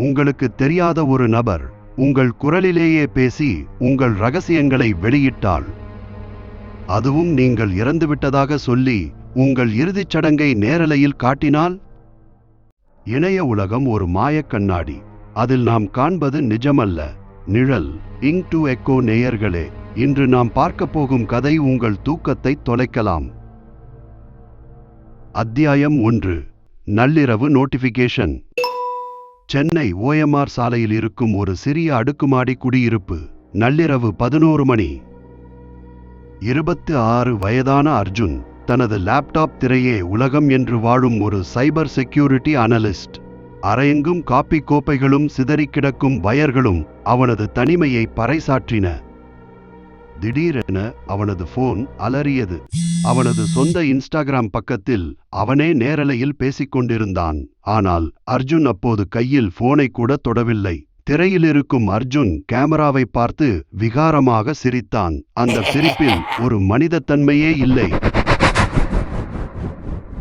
உங்களுக்கு தெரியாத ஒரு நபர் உங்கள் குரலிலேயே பேசி உங்கள் ரகசியங்களை வெளியிட்டால் அதுவும் நீங்கள் இறந்துவிட்டதாக சொல்லி உங்கள் இறுதிச் சடங்கை நேரலையில் காட்டினால்? இணைய உலகம் ஒரு மாயக் கண்ணாடி. அதில் நாம் காண்பது நிஜமல்ல. நிழல் இங் டு எக்கோ நேயர்களே இன்று நாம் பார்க்கப் போகும் கதை உங்கள் தூக்கத்தை தொலைக்கலாம். அத்தியாயம் ஒன்று. நள்ளிரவு நோட்டிபிகேஷன் சென்னை ஓஎம்ஆர் சாலையில் இருக்கும் ஒரு சிறிய அடுக்குமாடி குடியிருப்பு நள்ளிரவு பதினோரு மணி. இருபத்து ஆறு வயதான அர்ஜுன் தனது லேப்டாப் திரையே உலகம் என்று வாழும் ஒரு சைபர் செக்யூரிட்டி அனலிஸ்ட். அரையெங்கும் காப்பி கோப்பைகளும் சிதறிக் கிடக்கும் வயர்களும் அவனது தனிமையை பறைசாற்றின. திடீரென அவனது போன் அலறியது. அவனது சொந்த இன்ஸ்டாகிராம் பக்கத்தில் அவனே நேரலையில் பேசிக் கொண்டிருந்தான். ஆனால் அர்ஜுன் அப்போது கையில் போனை கூட தொடவில்லை. திரையில் இருக்கும் அர்ஜுன் கேமராவை பார்த்து விகாரமாக சிரித்தான். அந்த சிரிப்பில் ஒரு மனிதத்தன்மையே இல்லை.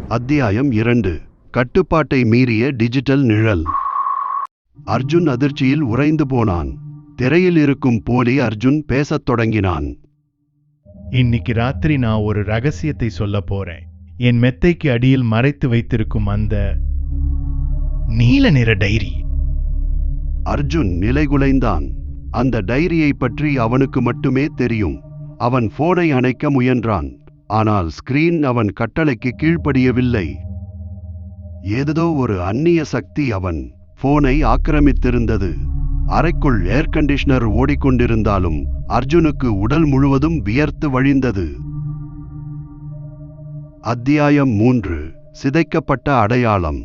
அத்தியாயம் இரண்டு. கட்டுப்பாட்டை மீறிய டிஜிட்டல் நிழல். அர்ஜுன் அதிர்ச்சியில் உறைந்து போனான். திரையில் இருக்கும் போலி அர்ஜுன் பேசத் தொடங்கினான். இன்னைக்கு ராத்திரி நான் ஒரு ரகசியத்தை சொல்ல போறேன். என் மெத்தைக்கு அடியில் மறைத்து வைத்திருக்கும் அந்த நீல நிற டைரி. அர்ஜுன் நிலைகுலைந்தான். அந்த டைரியை பற்றி அவனுக்கு மட்டுமே தெரியும். அவன் போனை அணைக்க முயன்றான். ஆனால் ஸ்கிரீன் அவன் கட்டளைக்கு கீழ்ப்படியவில்லை. ஏதோ ஒரு அந்நிய சக்தி அவன் போனை ஆக்கிரமித்திருந்தது. அறைக்குள் ஏர் கண்டிஷனர் ஓடிக்கொண்டிருந்தாலும் அர்ஜுனுக்கு உடல் முழுவதும் வியர்த்து வழிந்தது. அத்தியாயம் மூன்று. சிதைக்கப்பட்ட அடையாளம்.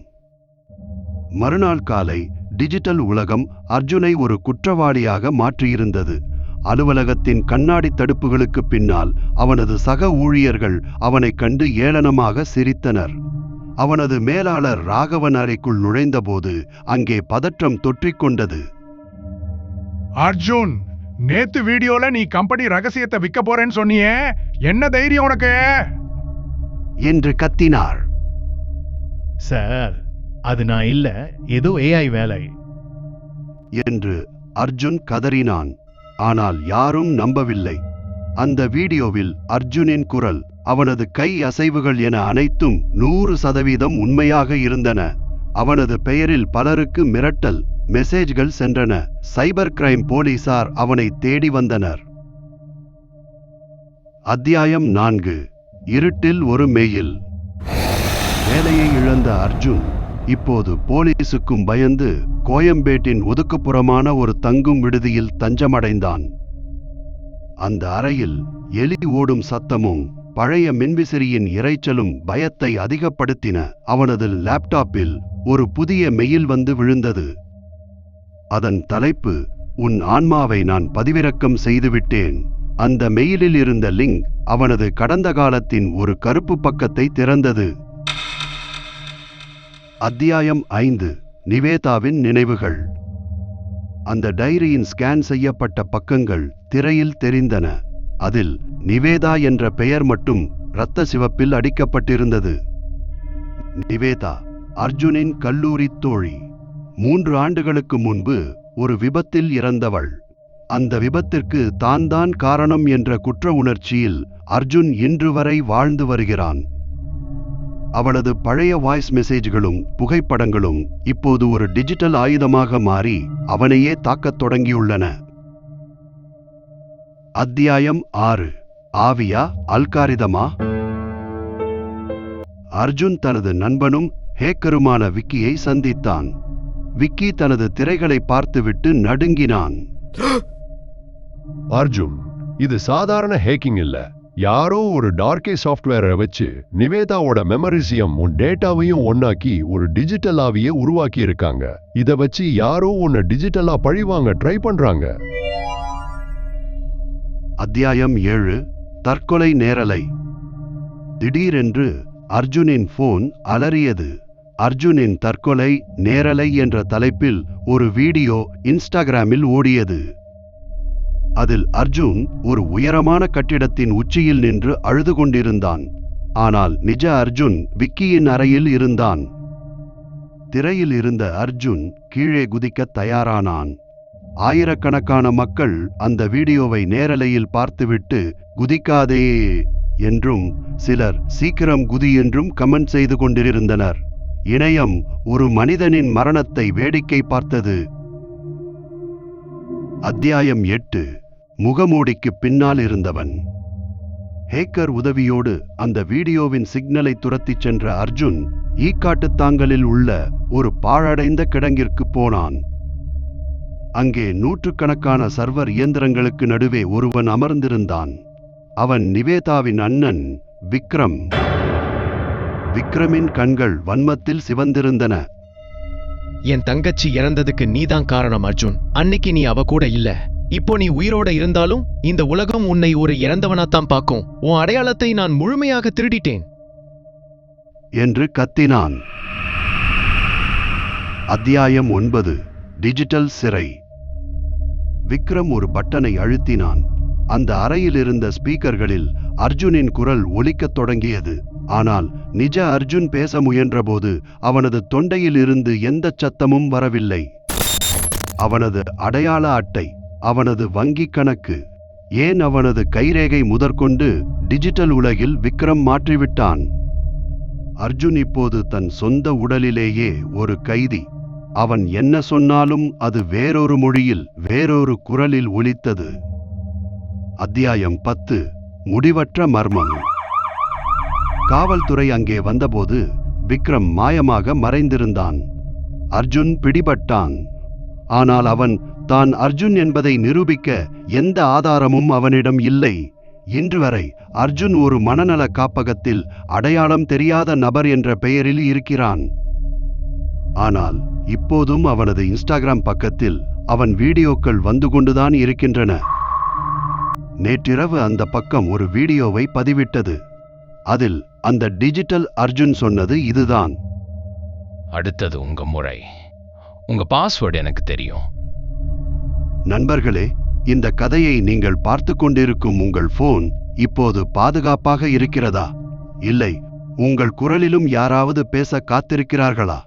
மறுநாள் காலை டிஜிட்டல் உலகம் அர்ஜுனை ஒரு குற்றவாளியாக மாற்றியிருந்தது. அலுவலகத்தின் கண்ணாடி தடுப்புகளுக்கு பின்னால் அவனது சக ஊழியர்கள் அவனை கண்டு ஏளனமாக சிரித்தனர். அவனது மேலாளர் ராகவன் அறைக்குள் நுழைந்தபோது அங்கே பதற்றம் தொற்றிக்கொண்டது அர்ஜுன் நேத்து வீடியோல நீ கம்பெனி ரகசியத்தை விற்க போறேன்னு சொன்னியே. என்ன தைரியம் உனக்கு? என்று கத்தினார். சார் அது நான் இல்ல. ஏதோ ஏஐ வேலை. என்று அர்ஜுன் கதறினான். ஆனால் யாரும் நம்பவில்லை. அந்த வீடியோவில் அர்ஜுனின் குரல் அவனது கை அசைவுகள் என அனைத்தும் நூறு சதவீதம் உண்மையாக இருந்தன. அவனது பெயரில் பலருக்கு மிரட்டல். மெசேஜ்கள் சென்றன. சைபர் கிரைம் போலீசார் அவனை தேடி வந்தனர். அத்தியாயம் நான்கு. இருட்டில் ஒரு மெயில். வேலையை இழந்த அர்ஜுன் இப்போது போலீசுக்கும் பயந்து கோயம்பேட்டின் ஒதுக்குப்புறமான ஒரு தங்கும் விடுதியில் தஞ்சமடைந்தான். அந்த அறையில் எலி ஓடும் சத்தமும் பழைய மின்விசிறியின் இரைச்சலும் பயத்தை அதிகப்படுத்தின. அவனது லேப்டாப்பில் ஒரு புதிய மெயில் வந்து விழுந்தது. அதன் தலைப்பு உன் ஆன்மாவை நான் பதிவிறக்கம் செய்துவிட்டேன். அந்த மெயிலில் இருந்த லிங்க் அவனது கடந்த காலத்தின் ஒரு கருப்பு பக்கத்தை திறந்தது. அத்தியாயம் ஐந்து. நிவேதாவின் நினைவுகள். அந்த டைரியின் ஸ்கேன் செய்யப்பட்ட பக்கங்கள் திரையில் தெரிந்தன. அதில் நிவேதா என்ற பெயர் மட்டும் இரத்த சிவப்பில் அடிக்கப்பட்டிருந்தது. நிவேதா அர்ஜுனின் கல்லூரி தோழி. மூன்று ஆண்டுகளுக்கு முன்பு ஒரு விபத்தில் இறந்தவள். அந்த விபத்திற்கு தான் தான் காரணம் என்ற குற்ற உணர்ச்சியில் அர்ஜுன் இன்று வரை வாழ்ந்து வருகிறான். அவளது பழைய வாய்ஸ் மெசேஜ்களும் புகைப்படங்களும் இப்போது ஒரு டிஜிட்டல் ஆயுதமாக மாறி அவனையே தாக்கத் தொடங்கியுள்ளன. அத்தியாயம் ஆறு. ஆவியா அல்காரிதமா? அர்ஜுன் தனது நண்பனும் ஹேக்கருமான விக்கியை சந்தித்தான். விக்கி தனது திரைகளை பார்த்துவிட்டு நடுங்கினான். அர்ஜுன் இது சாதாரண ஹேக்கிங் இல்ல. யாரோ ஒரு டார்கே சாஃப்ட்வேரை வச்சு நிவேதாவோட மெமரிஸையும் உன் டேட்டாவையும் ஒன்னாக்கி ஒரு டிஜிட்டல் ஆவியை உருவாக்கி இருக்காங்க. இத வச்சு யாரோ உன்னை டிஜிட்டலா பழிவாங்க ட்ரை பண்றாங்க. அத்தியாயம் ஏழு தற்கொலை நேரலை. திடீரென்று அர்ஜுனின் போன் அலறியது. அர்ஜுனின் தற்கொலை நேரலை என்ற தலைப்பில் ஒரு வீடியோ இன்ஸ்டாகிராமில் ஓடியது. அதில் அர்ஜுன் ஒரு உயரமான கட்டிடத்தின் உச்சியில் நின்று அழுது கொண்டிருந்தான். ஆனால் நிஜ அர்ஜுன் விக்கியின் அறையில் இருந்தான். திரையில் இருந்த அர்ஜுன் கீழே குதிக்க தயாரானான். ஆயிரக்கணக்கான மக்கள் அந்த வீடியோவை நேரலையில் பார்த்துவிட்டு குதிக்காதே என்றும் சிலர் சீக்கிரம் குதி என்றும் கமெண்ட் செய்து கொண்டிருந்தனர். இணையம் ஒரு மனிதனின் மரணத்தை வேடிக்கை பார்த்தது. அத்தியாயம் எட்டு. முகமூடிக்கு பின்னால் இருந்தவன். ஹேக்கர் உதவியோடு அந்த வீடியோவின் சிக்னலை துரத்திச் சென்ற அர்ஜுன் ஈக்காட்டுத்தாங்கலில் உள்ள ஒரு பாழடைந்த கிடங்கிற்கு போனான். அங்கே நூற்றுக்கணக்கான சர்வர் இயந்திரங்களுக்கு நடுவே ஒருவன் அமர்ந்திருந்தான். அவன் நிவேதாவின் அண்ணன் விக்ரம். விக்ரமின் கண்கள் வன்மத்தில் சிவந்திருந்தன. என் தங்கச்சி இறந்ததுக்கு நீதான் காரணம் அர்ஜுன். அன்னைக்கு நீ அவ கூட இல்ல. இப்போ நீ உயிரோட இருந்தாலும் இந்த உலகம் உன்னை ஒரு இறந்தவனாத்தான் பார்க்கும். உன் அடையாளத்தை நான் முழுமையாக திருடிட்டேன். என்று கத்தினான். அத்தியாயம் ஒன்பது. டிஜிட்டல் சிறை. விக்ரம் ஒரு பட்டனை அழுத்தினான். அந்த அறையில் இருந்த ஸ்பீக்கர்களில் அர்ஜுனின் குரல் ஒலிக்கத் தொடங்கியது. ஆனால் நிஜ அர்ஜுன் பேச முயன்றபோது அவனது தொண்டையில் இருந்து எந்தச் சத்தமும் வரவில்லை. அவனது அடையாள அட்டை அவனது வங்கிக் கணக்கு ஏன் அவனது கைரேகை முதற்கொண்டு டிஜிட்டல் உலகில் விக்ரம் மாற்றிவிட்டான்? அர்ஜுன் இப்போது தன் சொந்த உடலிலேயே ஒரு கைதி. அவன் என்ன சொன்னாலும் அது வேறொரு மொழியில் வேறொரு குரலில் ஒலித்தது. அத்தியாயம் பத்து. முடிவற்ற மர்மம். காவல்துறை அங்கே வந்தபோது விக்ரம் மாயமாக மறைந்திருந்தான். அர்ஜுன் பிடிபட்டான். ஆனால் அவன் தான் அர்ஜுன் என்பதை நிரூபிக்க எந்த ஆதாரமும் அவனிடம் இல்லை. இன்று வரை அர்ஜுன் ஒரு மனநல காப்பகத்தில் அடையாளம் தெரியாத நபர் என்ற பெயரில் இருக்கிறான். ஆனால் இப்போதும் அவனது இன்ஸ்டாகிராம் பக்கத்தில் அவன் வீடியோக்கள் வந்து கொண்டுதான் இருக்கின்றன. நேற்றிரவு அந்த பக்கம் ஒரு வீடியோவை பதிவிட்டது. அதில் அந்த டிஜிட்டல் அர்ஜுன் சொன்னது இதுதான். அடுத்தது உங்க முறை. உங்க பாஸ்வேர்டு எனக்கு தெரியும். நண்பர்களே இந்த கதையை நீங்கள் பார்த்து கொண்டிருக்கும் உங்கள் போன் இப்போது பாதுகாப்பாக இருக்கிறதா? இல்லை உங்கள் குரலிலும் யாராவது பேச காத்திருக்கிறார்களா?